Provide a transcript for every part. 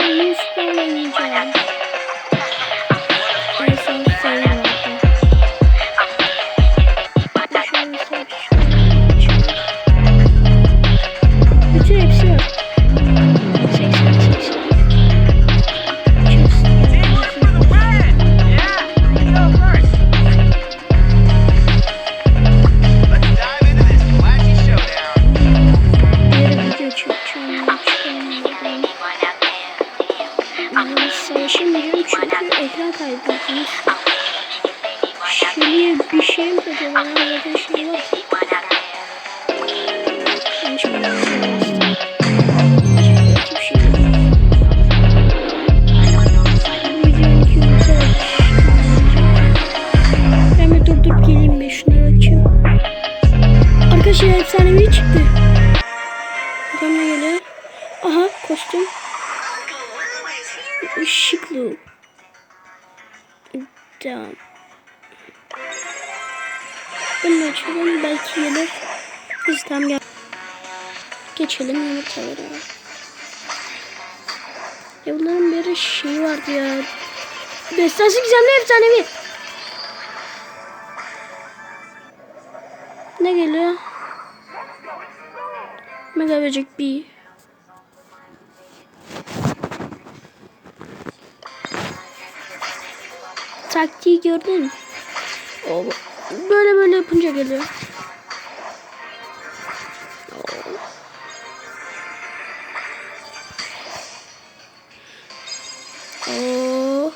ben Yusuf'la oynayacağım. Ben savaşamayacağım çünkü ekran kaydediyorsunuz. Şuraya bir şey mi koyacağım? Bana zaten şey var. Ben. Arkadaşlar efsanevi çıktı. Ne geliyor. Aha kostüm. Işıklı. Tamam. Bunu açalım belki gelir. Biz tam gel. Geçelim yumurtalara. Ya bunların bir şey vardı ya. Destansı gizemli efsanevi. Ne geliyor? Mega böcek bir. Taktiği gördün? O böyle böyle yapınca geliyor. Oo.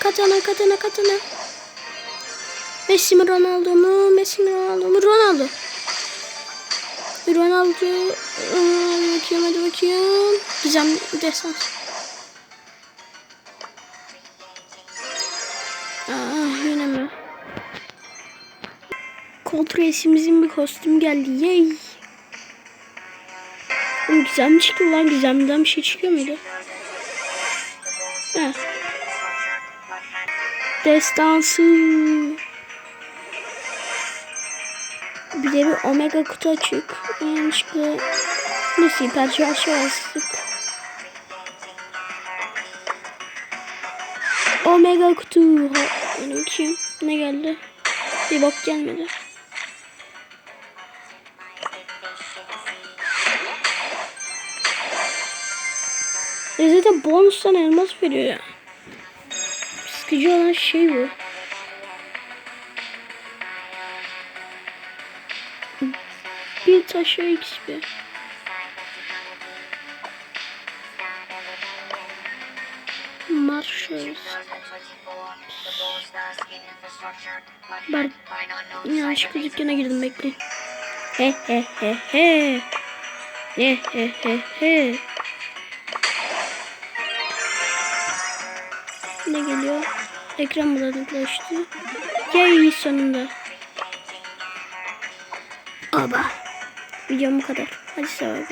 Katana katana katana. Messi mi Ronaldo mu? Messi mi Ronaldo mu? Ronaldo. Ronaldo. Aa, bakayım hadi bakayım. Gizem desans. Aa, yine mi? Colt reisimizin bir kostüm geldi. Yay. Oğlum gizem çıktı lan. Gizemden bir şey çıkıyor muydu? Heh. Destansı. Bir de bir omega kutu açık. Yanlışlıkla şarjı bastık. Omega kutu. Benim kim? Ne geldi? Bir bok gelmedi. E zaten bonustan elmas veriyor ya. Sıkıcı olan şey bu. Bir taşa XP. Marshall. Ben yanlışlıkla dükkana girdim bekleyin. He he he he. He he he he. Ne geliyor? Ekran bulanıklaştı. Yay sonunda. Aba. Videom bu kadar. Hadi olun.